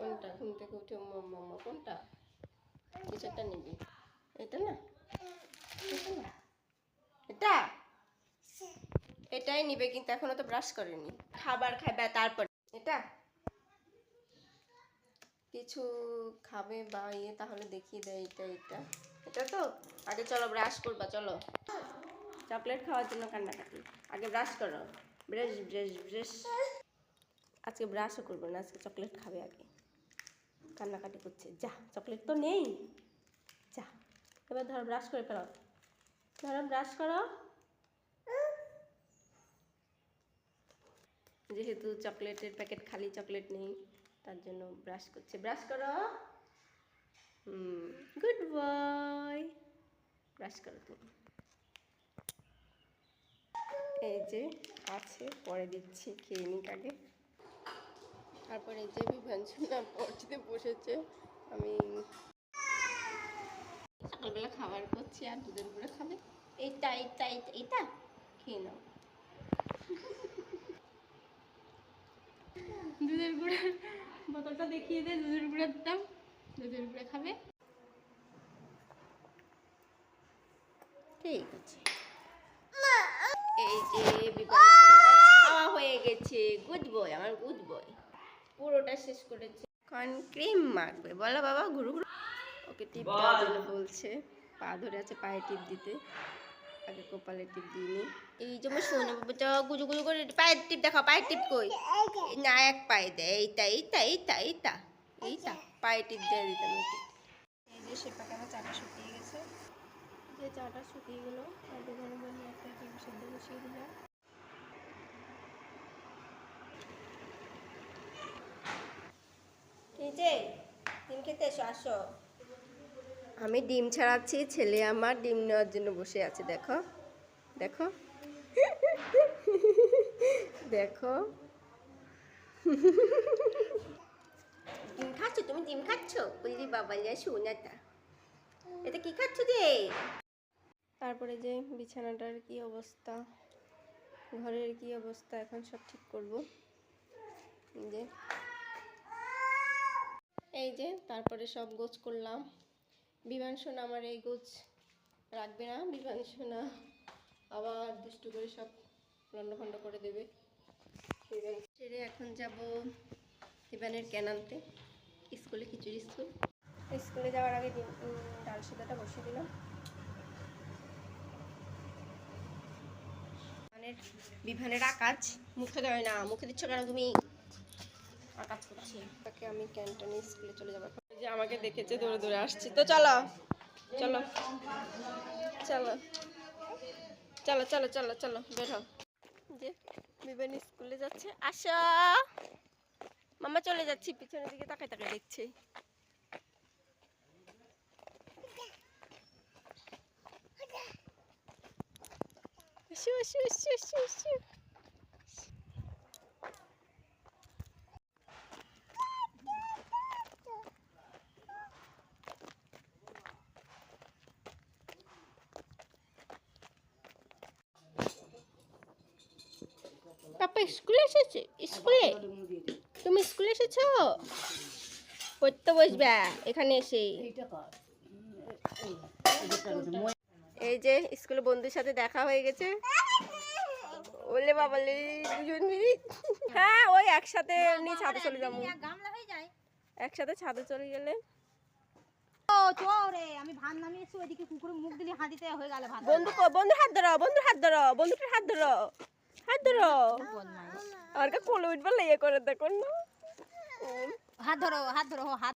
কোনটা? ঘুম থেকে উঠে মাম্মা কোনটা? কিসেরটা নিবি। এটা না? এটা না? এটা? এটাই নিবে কিন্তু এখনও তো ব্রাশ করেনি। খাবার খাবে তারপর। এটা? কিছু খাবে বা ইয়ে তাহলে দেখিয়ে দেয় এটা এটা। এটা তো? আগে চলো ব্রাশ করবা, চলো। চকলেট খাওয়ার জন্য কান্নাকাটি। আগে ব্রাশ করো। ব্রাশ ব্রাশ ব্রাশ আজকে ব্রাশও করব না, আজকে চকলেট খাবে আগে। কান্নাকাটি করছে। যা চকলেট তো নেই। যা, এবার ধরো ব্রাশ করে ফেলো। ধরো ব্রাশ করো। যেহেতু চকলেটের প্যাকেট খালি চকলেট নেই, তার জন্য ব্রাশ করছে। ব্রাশ করো। গুড বয় ব্রাশ করো তুমি। এই যে, আছে, পরে দিচ্ছি, খেয়ে নিক আগে। তারপরে যে বিভাঞ্জনা পড়তে বসেছে, আমি সকালবেলা খাবার করছি আর দুধের গুঁড়ো খাবে। এইটা এইটা এইটা এইটা খেয়ে নাও। দুধের গুঁড়ার বোতলটা দেখিয়ে দে দুধের গুঁড়ার দাম দুধের গুঁড়া খাবে। ঠিক আছে। এই যে খাওয়া হয়ে গেছে। গুড বয় আমার গুড বয় পুরোটা শেষ করেছে। এখন ক্রিম মাখবে। বলো বাবা ঘুরু ঘুরু। ওকে টিপ দেওয়ার জন্য বলছে। পা ধরে আছে পায়ে টিপ দিতে। আগে কপালে টিপ দিইনি। এই যে আমার সোনা বাবাটা গুজু গুজু করে পায়ের টিপ দেখাও পায়ের টিপ কই? না এক পায়ে দেয়। এইটা এইটা এইটা এইটা এইটা। পায়ে টিপ দিয়ে দিতাম এই এই যে সেপাকে আমার চাটা শুকিয়ে গেছে। যে চাটা শুকিয়ে গেলো আর দোকানে বলে একটা ডিম সেদ্ধ বসিয়ে দিলাম এই যে ডিম খেতে এসো আসো। আমি ডিম ছাড়াচ্ছি ছেলে আমার ডিম নেওয়ার জন্য বসে আছে দেখো। দেখো। দেখো। ডিম খাচ্ছ? তুমি ডিম খাচ্ছ? বললি বাবা যা শোনাটা এটা কি খাচ্ছ যে? তারপরে যে বিছানাটার কি অবস্থা ঘরের কি অবস্থা এখন সব ঠিক করব। যে। এই যে, তারপরে সব গোছ করলাম। বিমান সোনা আমার এই গোছ রাখবে না বিমান সোনা আবার দুষ্টু করে সব লন্ডভন্ড করে দেবে। ছেড়ে এখন যাব বিমানের ক্যান স্কুলে খিচুড়ি স্কুল। স্কুলে যাওয়ার আগে ডাল সিদ্ধটা বসিয়ে দিলাম। বিভানের বিভানের আকাজ মুখে দেয় না, মুখে দিচ্ছ কেন তুমি আর কাজ করছি তাকে আমি ক্যান্টানে স্কুলে চলে যাব। যে আমাকে দেখেছে দৌড়ে দৌড়ে আসছি। তো চলো চলো চলো চলো চলো চলো চলো, বের হও। যে বিবানি স্কুলে যাচ্ছে, আসো। মামা চলে যাচ্ছি, পিছনের দিকে তাকায় তাকায় দেখছে। আসো আসো আসো আসো আসো। স্কুলে এসেছে? স্কুলে? তুমি স্কুলে এসেছ? পড়তে বসবে এখানে এসে। এই যে স্কুলে বন্ধুর সাথে দেখা হয়ে গেছে। ওলে বাবা লে দুজন মিলে। হ্যাঁ ওই একসাথে নিয়ে ছাদে চলে যাব। একসাথে ছাদে চলে গেলে। বন্ধু বন্ধুর হাত ধরো বন্ধুর হাত ধরো বন্ধুটার হাত ধরো। হাত ধরো। কোলে উঠবার লেগে করে দেখো না। হাত ধরো হাত ধরো হাত